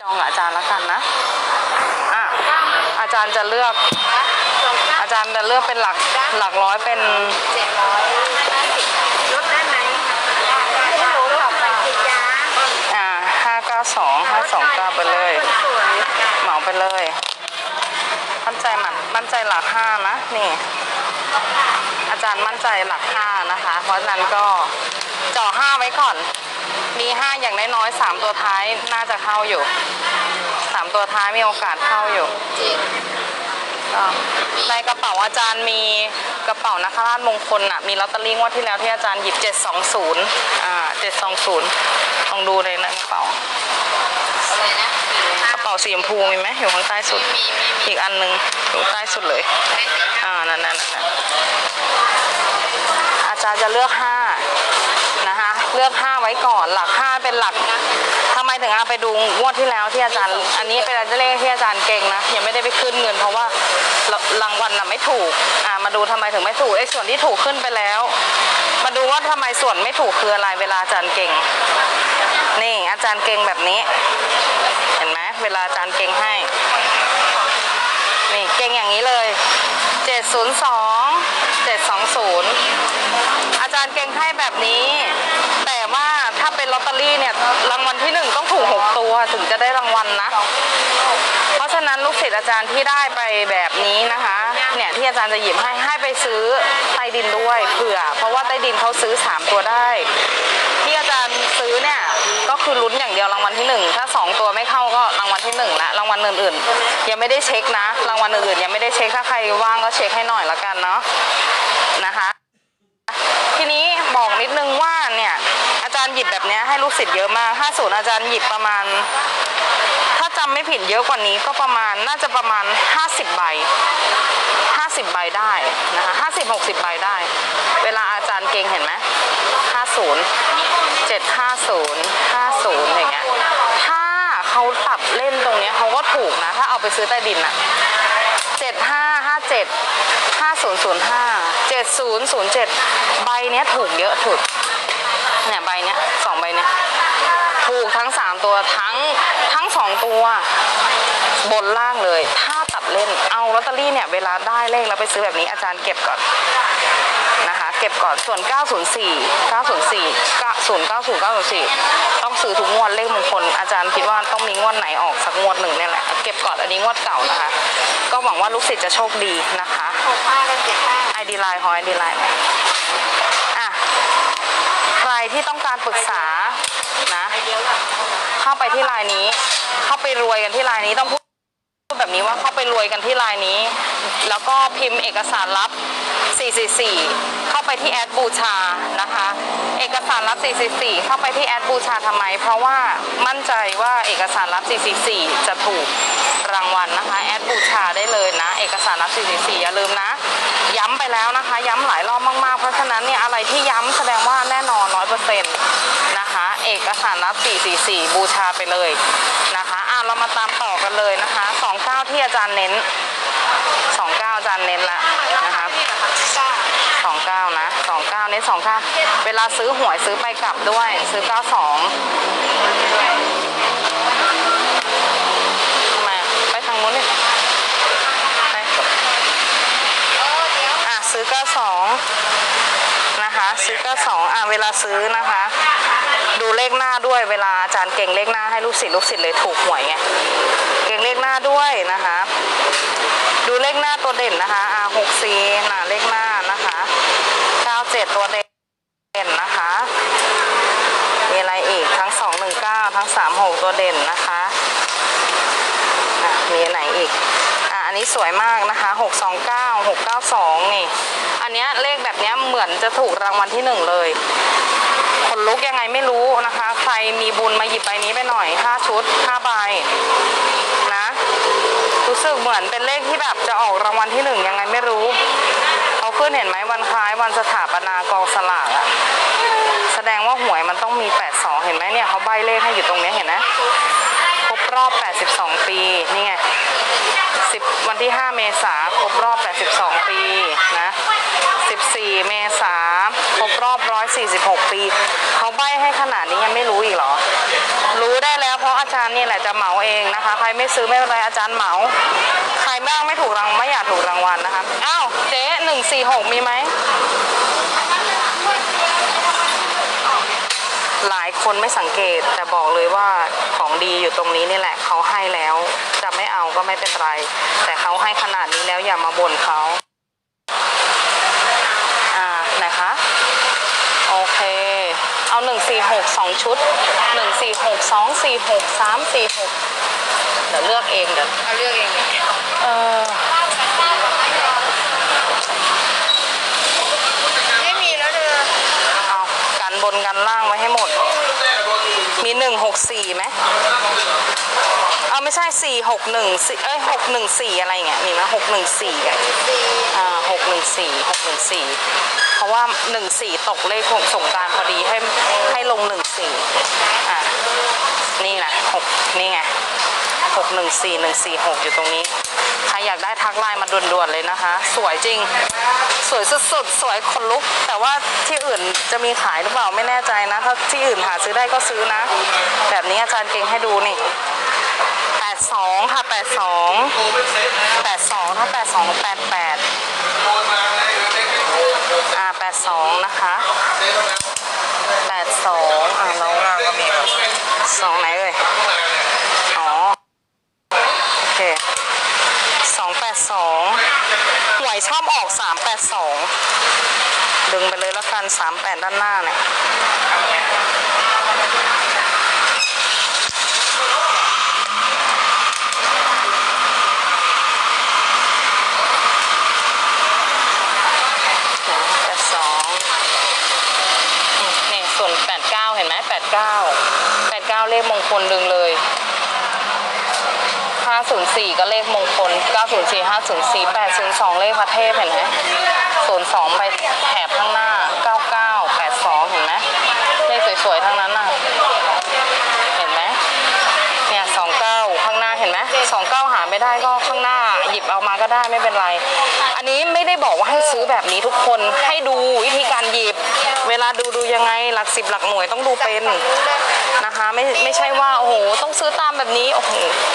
จองอาจารย์ละกันนะอะอาจารย์จะเลือก อาจารย์จะเลือกเป็นหลักหลักร้อยเป็นเจ็ดร้อยห้าสิบลดได้ไหมไม่รู้หรอกไปกินยาอ่าห้าเก้าสองห้าสองเก้าไปเลย เหมาไปเลย มั่นใจมันมั่นใจหลักห้านะนี่ อาจารย์มั่นใจหลักห้านะคะ เพราะฉะนั้นก็เจ่อห้าไว้ก่อน มีห้าอย่างน้อยๆสามตัวท้ายน่าจะเข้าอยู่สามตัวท้ายมีโอกาสเข้าอยู่จริง ก็ในกระเป๋าอาจารย์มีกระเป๋านาคราชมงคลอะมีลอตเตอรี่งวดที่แล้วที่อาจารย์หยิบ 720อ่า720ลองดูเลยในกระเป๋าอะไรนะกระเป๋าสีชมพูมีไหมอยู่ข้างใต้สุดมีมีมีอีกอันหนึงอยู่ใต้สุดเลย อ่า นั่นนั่นนั่นอาจารย์จะเลือกห้านะคะ เลือกห้าไว้ก่อนหลักห้าเป็นหลักทำไมถึงเอาไปดูงวดที่แล้วที่อาจารย์ อันนี้เป็นเลขที่อาจารย์เก่งนะยังไม่ได้ไปขึ้นเงิน เพราะว่ารางวัลน่ะไม่ถูกอ่ามาดูทำไมถึงไม่ถูกไอ้ส่วนที่ถูกขึ้นไปแล้ว มาดูว่าทำไมส่วนไม่ถูกคืออะไรเวลาอาจารย์เก่ง นี่อาจารย์เก่งแบบนี้ เห็นไหมเวลาอาจารย์เก่งให้ นี่เก่งอย่างนี้เลย 702 720 อาจารย์เก่งให้แบบนี้ แต่ว่า ถ้าเป็นลอตเตอรี่เนี่ยรางวัลที่หนึ่งต้องถูก6ตัวถึงจะได้รางวัลนะ เพราะฉะนั้นลูกศิษย์อาจารย์ที่ได้ไปแบบนี้นะคะ เนี่ยที่อาจารย์จะหยิบให้ให้ไปซื้อใต้ดินด้วยเผื่อ เพราะว่าใต้ดินเขาซื้อ 3 ตัวได้ ที่อาจารย์ซื้อเนี่ยก็คือลุ้นอย่างเดียวรางวัลที่หนึ่งถ้าสองตัวไม่เข้าก็รางวัลที่หนึ่งละรางวัลอื่นๆ ยังไม่ได้เช็คนะ รางวัลอื่นๆยังไม่ได้เช็คถ้าใครว่างก็เช็คให้หน่อยละกันเนาะนะคะ ทีนี้บอกนิดนึงว่าเนี่ยาจารย์หยิบแบบนี้ให้ลูกศิษย์เยอะมากถ้าศูนย์อาจารย์หยิบประมาณ ถ้าจำไม่ผิดเยอะกว่านี้ก็ประมาณน่าจะประมาณ 50 ใบ 50 ใบได้นะคะ50 60 ใบได้ เวลาอาจารย์เก่งเห็นไหม50 750 50อย่างเงี้ยถ้าเขาตัดเล่นตรงเนี้ยเขาก็ถูกนะ ถ้าเอาไปซื้อใต้ดินอะ7557 5005 7007 ใบเนี้ยถูกเยอะถูก เนี่ยใบเนี้ยสองใบเนี้ยถูกทั้ง3ตัวทั้งทั้ง2ตัว บนล่างเลย ถ้าตัดเล่นเอาลอตเตอรี่เนี่ยเวลาได้เลขแล้วไปซื้อแบบนี้อาจารย์เก็บก่อนนะคะ เก็บก่อนส่วน 904 904 090 904 ต้องซื้อทุกงวดเลขมงคลอาจารย์คิดว่าต้องมีงวดไหนออกสักงวดหนึ่งเนี่ยแหละเก็บก่อนอันนี้งวดเก่านะคะ ก็หวังว่าลูกศิษย์จะโชคดีนะคะหกห้ากับเดห้าไอดีไลน์ขอไอดีไลน์หน่อย ที่ต้องการปรึกษานะเข้าไปที่ไลน์นี้ เข้าไปรวยกันที่ไลน์นี้ต้องพูดแบบนี้ว่าเข้าไปรวยกันที่ไลน์นี้ แล้วก็พิมพ์เอกสารลับ 444 เข้าไปที่แอดบูชานะคะ เอกสารลับ 444 เข้าไปที่แอดบูชาทำไม เพราะว่ามั่นใจว่าเอกสารลับ 444 จะถูก นะ เอกสารนับ444อย่าลืมนะ ย้ำไปแล้วนะคะ ย้ำหลายรอบมากๆ เพราะฉะนั้นเนี่ยอะไรที่ย้ำแสดงว่าแน่นอนร้อยเปซนะคะ เอกสารนับ444 บูชาไปเลยนะคะอะเรามาตามต่อกันเลยนะคะ29ที่อาจารย์เน้น29อาจารย์เน้นละนะคะ29นะ29เน้น29เวลาซื้อหวยซื้อไปกลับด้วยซื้อ92 ซื้อเก้าสองนะคะซื้อเก้าสองอะเวลาซื้อนะคะ ดูเลขหน้าด้วยเวลาอาจารย์เก่งเลขหน้าให้ลูกศิษย์ลูกศิษย์เลยถูกหวยไงเก่งเลขหน้าด้วยนะคะ ดูเลขหน้าตัวเด่นนะคะอ่าหกสี่นะเลขหน้านะคะเก้าเจ็ดตัวเด่นนะคะมีอะไรอีกทั้งสองหนึ่งเก้าทั้งสามหกตัวเด่นนะคะอะมีอันไหนอีกอะอั นี้สวยมากนะคะหกสองเก้าหกเก้าสองนี่ อันเนี้ยเลขแบบเนี้ยเหมือนจะถูกรางวัลที่หนึ่งเลยคนลุกยังไงไม่รู้นะคะ ใครมีบุญมาหยิบใบนี้ไปหน่อยห้าชุดห้าใบนะ รู้สึกเหมือนเป็นเลขที่แบบจะออกรางวัลที่หนึ่งยังไงไม่รู้เขาขึ้นเห็นไหมวันคล้ายวันสถาปนากองสลากอะแสดงว่าหวยมันต้องมี 82 เห็นไหมเนี่ยเขาใบเลขให้อยู่ตรงนี้เห็นไหมครบรอบ 82 ปีนี่ไง สิบวันที่ 5 เมษาครบรอบ 82 ปีนะ 14 เมษาครบรอบ 146 ปี เขาใบ้ให้ขนาดนี้ยังไม่รู้อีกเหรอ รู้ได้แล้วเพราะอาจารย์นี่แหละจะเหมาเองนะคะ ใครไม่ซื้อไม่เป็นไรอาจารย์เหมา ใครบ้างไม่ถูกรางไม่อยากถูกรางวัลนะคะ อ้าวเจ๊146 มีไหม หลายคนไม่สังเกตแต่บอกเลยว่าของดีอยู่ตรงนี้นี่แหละเขาให้แล้วจะไม่ ก็ไม่เป็นไร แต่เขาให้ขนาดนี้แล้วอย่ามาบ่นเขาอ่าไหนคะโอเค เอาหนึ่งสี่หกสองชุดหนึ่งสี่หกสองสี่หกสามสี่หกเดี๋ยวเลือกเองเดี๋ยวเอาเลือกเองเลยเออไม่มีแล้วเธอเอากันบนกันล่างไว้ให้หมด มีหนึ่งหกสี่ไหม อไม่ใช่สี่หกหนึ่งเอ้ยหกหนึ่งสี่อะไรเงี้ยมีไหมหกหนึ่งสี่อะอ่าหกหนึ่งสี่หกหนึ่งสี่เพราะว่าหนึ่งสี่ตกเลขของสงการพอดีให้ให้ลงหนึ่งสี่อะนี่นะหกนี่ไงหกหนึ่งสี่หนึ่งสี่หกอยู่ตรงนี้ ใครอยากได้ทักไลน์มาด่วนๆเลยนะคะ สวยจริง สวยสุดๆ สวยคนลุก แต่ว่าที่อื่นจะมีขายหรือเปล่าไม่แน่ใจนะ ถ้าที่อื่นหาซื้อได้ก็ซื้อนะ แบบนี้อาจารย์เก่งให้ดูนี่ 82 ค่ะ 82 82ถ้า82 88อ่า82 นะคะ 82อ่าแล้วล่างก็มีครับสองไหนเอ่ยอ๋อ โอเค 282หวยชอบออก 382 ดึงไปเลยละกัน 38 ด้านหน้าเนี่ย 89 89 เลขมงคลดึงเลย 504 ก็เลขมงคล 904 504 802 เลขประเทศเห็นไหม02 ไปแถบข้างหน้า 99 82 เห็นไหมเลขสวยๆ ทั้งนั้นน่ะ สองเก้าหาไม่ได้ก็ข้างหน้า หยิบเอามาก็ได้ไม่เป็นไร อันนี้ไม่ได้บอกว่าให้ซื้อแบบนี้ทุกคนให้ดูวิธีการหยิบ เวลาดูดูยังไงหลักสิบหลักหน่วยต้องดูเป็นนะคะไม่ไม่ใช่ว่าโอ้โหต้องซื้อตามแบบนี้โอ้โห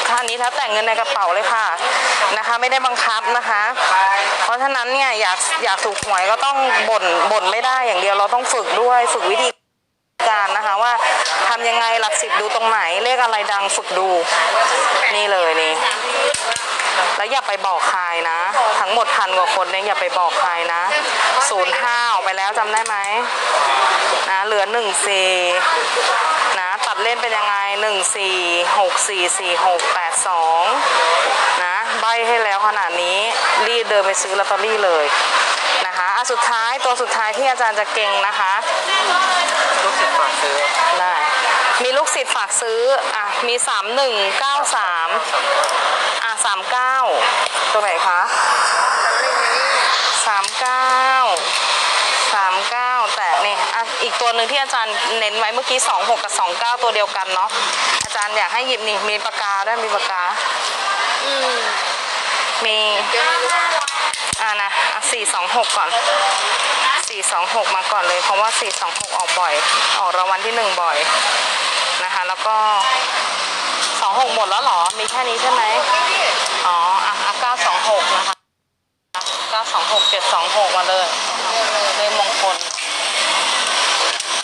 ค่านี้ถ้าแต่งเงินในกระเป๋าเลยค่ะนะคะ ไม่ได้บังคับนะคะ เพราะฉะนั้นเนี่ยอยากอยากถูกหวยก็ต้องบ่นบ่นไม่ได้อย่างเดียวเราต้องฝึกด้วยฝึกวิธีการนะคะว่า ทำยังไงหลักสิบดูตรงไหนเลขอะไรดังฝึกดู นี่เลยนี่ แล้วอย่าไปบอกใครนะ ทั้งหมดพันกว่าคนเนี่ยอย่าไปบอกใครนะศูนย์ห้าออกไปแล้วจำได้ไหมนะเหลือหนึ่งสี่นะตัดเล่นเป็นยังไงหนึ่งสี่หกสี่สี่หกแปดสองนะใบให้แล้วขนาดนี้รีบเดินไปซื้อลอตเตอรี่เลยนะคะอะสุดท้ายตัวสุดท้ายที่อาจารย์จะเก่งนะคะลูกศิษย์ฝากซื้อได้ มีลูกศิษย์ฝากซื้อ อะ มีสามหนึ่งเก้าสามอะสามเก้าตัวไหนคะสามเก้าสามเก้าแต่นี่อะอีกตัวหนึ่งที่อาจารย์เน้นไว้เมื่อกี้สองหกกับสองเก้าตัวเดียวกันเนาะ อาจารย์อยากให้หยิบนี่ มีปากกาด้วยมีปากกา อืม มีอ่านะอะสี่สองหกก่อนสี่สองหกมาก่อนเลย เพราะว่าสี่สองหกออกบ่อย ออกรางวัลที่หนึ่งบ่อย นะคะ แล้วก็สองหกหมดแล้วเหรอ มีแค่นี้ใช่ไหมอ๋อ อะเก้าสองหกนะคะเก้าสองหกเจ็ดสองหกมาเลยเลขมงคล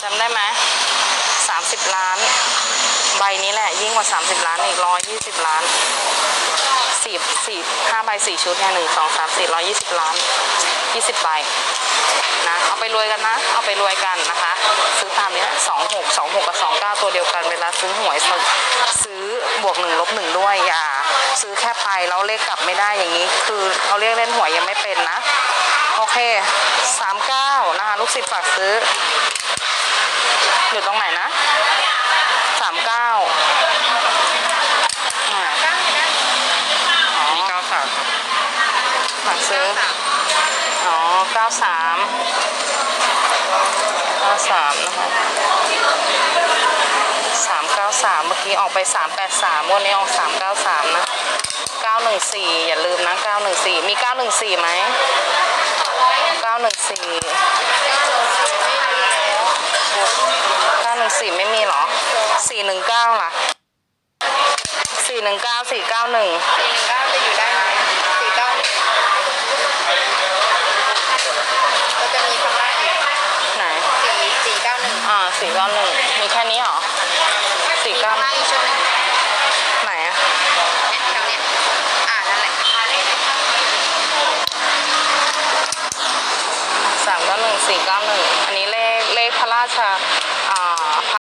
จำได้ไหมสามสิบล้าน ใบนี้แหละ ยิ่งกว่าสามสิบล้านอีกร้อยยี่สิบล้านสี่สี่ห้าใบสี่ชุดเนี่ยหนึ่งสองสามสี่ร้อยยี่สิบล้านยี่สิบใบนะ เอาไปรวยกันนะ เอาไปรวยกันนะคะ ซื้อตามนี้สองหกสองหกกับสองเก้าตัวเดียวกัน ซื้อหวยซื้อซื้อบวกหนึ่งลบหนึ่งด้วยอย่า ซื้อแค่ไปแล้วเลขกลับไม่ได้อย่างนี้ คือเขาเรียกเล่นหวยยังไม่เป็นนะ โอเคสามเก้านะคะลูกศิษย์ฝากซื้ออยู่ตรงไหนนะสามเก้าอ่ามีเก้าสามครับฝากซื้อ อ๋อ93 93นะคะ 393 เมื่อกี้ออกไป 383วันนี้ออก 393 นะ 91 914อย่าลืมนะ 914 มี 914ไหม914 914 ไม่มีเหรอ 419 ล่ะ 419 491สี่หนึ่งเก้าจะอยู่ได้ไหมสี่เก้าก็จะมีข้างล่างอีกไหนสี่สี่เก้าหนึ่งอ่า491มีแค่นี้เหรอ มีข้างล่าง491อีกชุดหนึงไหนอะเนี่ยแถวเนี้ยอ่านั่นแหละสามเก้าหนึ่งสี่เก้าหนึ่งอันนี้เลขเลขพระราชา